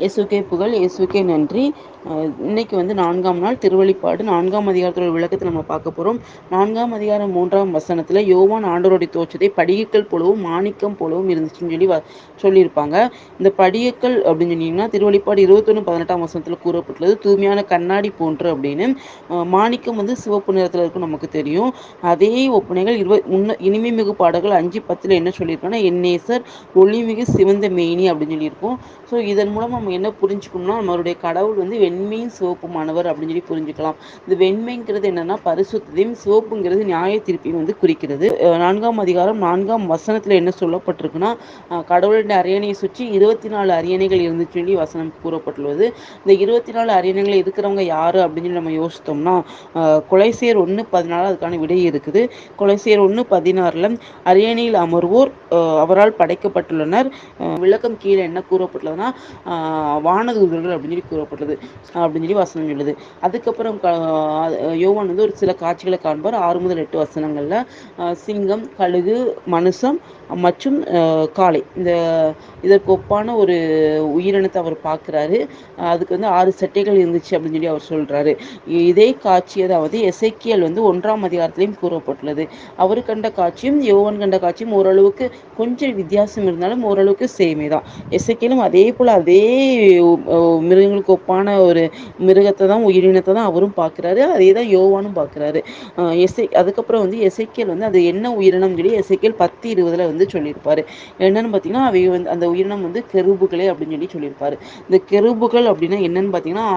இயேசுக்கே புகழ் இயேசுக்கே நன்றி. இன்னைக்கு வந்து நான்காம் நாள் திருவழிப்பாடு நான்காம் அதிகாரத்தோட விளக்கத்தை நம்ம பார்க்க போகிறோம் நான்காம் அதிகாரம் மூன்றாம் வசனத்தில் யோவான் ஆண்டோருடைய தோற்றத்தை படிகக்கல் போலவும் மாணிக்கம் போலவும் இருந்துச்சுன்னு சொல்லி சொல்லியிருப்பாங்க. இந்த படியக்கல் அப்படின்னு சொன்னீங்கன்னா திருவழிப்பாடு இருபத்தொன்று பதினெட்டாம் வசனத்தில் கூறப்பட்டுள்ளது தூய்மையான கண்ணாடி போன்று அப்படின்னு. மாணிக்கம் வந்து சிவப்பு நிறத்தில் இருக்கும் நமக்கு தெரியும். அதே ஒப்பனைகள் இருவ முன்ன இனிமை மிகு பாடல்கள் அஞ்சு பத்தில் என்ன சொல்லியிருக்கோன்னா என் நேசர் ஒளிமிகு சிவந்த மேனி அப்படின்னு சொல்லியிருக்கோம். ஸோ இதன் மூலம் நம்ம என்ன புரிஞ்சுக்கணும்னா நம்மளுடைய கடவுள் வந்து வெண்மையும் சிவப்புமானவர் அப்படின்னு சொல்லி புரிஞ்சுக்கலாம். இந்த வெண்மைங்கிறது என்னன்னா பரிசுத்தையும் சிவப்புங்கிறது நியாய திருப்பியும் வந்து குறிக்கிறது. நான்காம் அதிகாரம் நான்காம் வசனத்தில் என்ன சொல்லப்பட்டிருக்குன்னா கடவுளுடைய அரியணையை சுற்றி இருபத்தி நாலு அரியணைகள் இருந்துச்சு சொல்லி வசனம் கூறப்பட்டுள்ளது. இந்த இருபத்தி நாலு அரியணைகளை இருக்கிறவங்க யாரு அப்படின்னு சொல்லி நம்ம யோசித்தோம்னா கொலைசேர் ஒன்று பதினாலு அதுக்கான விடை இருக்குது. கொலைசேர் ஒன்று பதினாறுல அரியணையில் அமர்வோர் அவரால் படைக்கப்பட்டுள்ளனர். விளக்கம் கீழே என்ன கூறப்பட்டுள்ளதுன்னா வானதூதர்கள் அப்படின்னு சொல்லி கூறப்பட்டது அப்படின்னு சொல்லி வசனம் சொல்லுது. அதுக்கப்புறம் யோவான் வந்து ஒரு சில காட்சிகளை காண்பார். ஆறு முதல் எட்டு வசனங்களில் சிங்கம் கழுகு மனுஷம் மற்றும் காளை இந்த இதற்கு ஒப்பான ஒரு உயிரினத்தை அவர் பார்க்குறாரு. அதுக்கு வந்து ஆறு சட்டைகள் இருந்துச்சு அப்படின்னு சொல்லி அவர் சொல்கிறாரு இதே காட்சி அதாவது எசைக்கியல் வந்து ஒன்றாம் அதிகாரத்திலையும் கூறப்பட்டுள்ளது. அவர் கண்ட காட்சியும் யோவன் கண்ட காட்சியும் ஓரளவுக்கு கொஞ்சம் வித்தியாசம் இருந்தாலும் ஓரளவுக்கு சேமே தான். எசைக்கியலும் அதே போல் அதே மிருகங்களுக்கு ஒப்பான ஒரு மிருகத்தை தான் உயிரினத்தை தான் அவரும் பார்க்குறாரு. அதே தான் யோவானும் பார்க்குறாரு. எசை அதுக்கப்புறம் வந்து எசைக்கியல் வந்து அது என்ன உயிரினம் சொல்லி எசைக்கியல் பத்து இருபதில் வந்து வந்து சொல்லியிருப்பாரு. என்னன்னு பார்த்தீங்கன்னா அவை வந்து அந்த உயிரினம் வந்து கெருபுகளே அப்படின்னு சொல்லி சொல்லியிருப்பாரு. இந்த கெருபுகள் அப்படின்னா என்னன்னு பார்த்தீங்கன்னா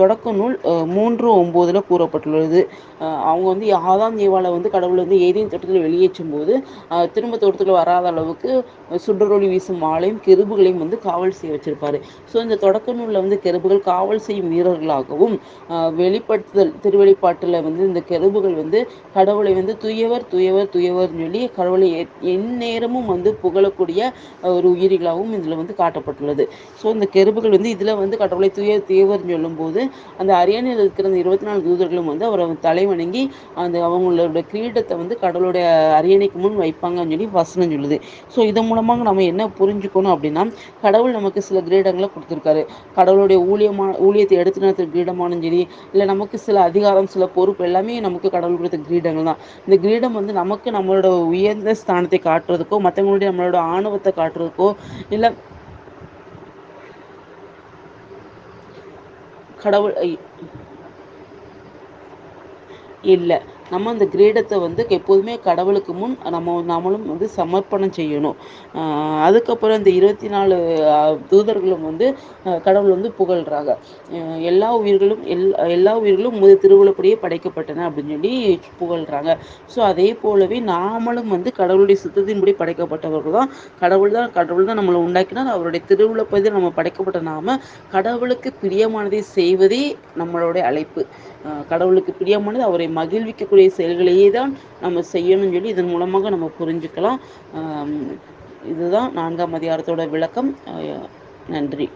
தொடக்க நூல் மூன்று ஒம்போதில் கூறப்பட்டுள்ளது. அவங்க வந்து ஆதாம் ஏவாளை வந்து கடவுள் வந்து ஏதேனும் தோட்டத்தில் வெளியேற்றும் போது திரும்ப தோட்டத்தில் வராத அளவுக்கு சுடரொளி வீசும் ஆலையும் கெருபுகளையும் வந்து காவல் செய்ய வச்சிருப்பாரு. ஸோ இந்த தொடக்க நூலில் வந்து கெருபுகள் காவல் செய்யும் வீரர்களாகவும் வெளிப்படுத்துதல் திருவெளிப்பாட்டில் வந்து இந்த கெருபுகள் வந்து கடவுளை வந்து துயவர் துயவர் துயவர்னு சொல்லி கடவுளை நேரமும் வந்து புகழக்கூடிய ஒரு உயிரிகளாகவும் இதில் வந்து காட்டப்பட்டுள்ளது. ஸோ இந்த கெருபுகள் வந்து இதில் வந்து கடவுளை துய தேவர்னு சொல்லும்போது அந்த அரியணையில் இருக்கிற அந்த இருபத்தி நாலு தூதர்களும் வந்து அவரை தலை வணங்கி அந்த அவங்களோட கிரீடத்தை வந்து கடவுளுடைய அரியணைக்கு முன் வைப்பாங்கன்னு சொல்லி வசனம் சொல்லுது. ஸோ இதன் மூலமாக நம்ம என்ன புரிஞ்சுக்கணும் அப்படின்னா கடவுள் நமக்கு சில கிரீடங்களை கொடுத்துருக்காரு. கடவுளுடைய ஊழியமான ஊழியத்தை எடுத்து நடத்துகிற கிரீடமானும் சரி இல்லை நமக்கு சில அதிகாரம் சில பொறுப்பு எல்லாமே நமக்கு கடவுள் கொடுத்த கிரீடங்கள் தான். இந்த கிரீடம் வந்து நமக்கு நம்மளோட உயர்ந்த ஸ்தானத்தை காட்டுறதுக்கோ மற்றவங்களுடைய நம்மளோட ஆணவத்தை காட்டுறதுக்கோ இல்லை கடவுள் இல்லை. நம்ம அந்த கிரீடத்தை வந்து எப்போதுமே கடவுளுக்கு முன் நம்ம நம்மளும் வந்து சமர்ப்பணம் செய்யணும். அதுக்கப்புறம் இந்த இருபத்தி நாலு தூதர்களும் வந்து கடவுள் வந்து புகழ்கிறாங்க எல்லா உயிர்களும் எல் எல்லா உயிர்களும் முதல் திருவிழப்படியே படைக்கப்பட்டன அப்படின்னு சொல்லி புகழ்கிறாங்க ஸோ அதே போலவே நாமளும் வந்து கடவுளுடைய சுத்தத்தின்படி படைக்கப்பட்டவர்கள் தான். கடவுள் தான் கடவுள் தான் நம்மளை உண்டாக்கினால் அவருடைய திருவிழப்பதி நம்ம படைக்கப்பட்ட நாம கடவுளுக்கு பிரியமானதை செய்வதே நம்மளுடைய அழைப்பு. கடவுளுக்கு பிரியமானது அவரை மகிழ்விக்கக்கூடிய செயல்களையே தான் நம்ம செய்யணும்னு சொல்லி இதன் மூலமாக நம்ம புரிஞ்சுக்கலாம். இதுதான் நான்காம் அதிகாரத்தோட விளக்கம். நன்றி.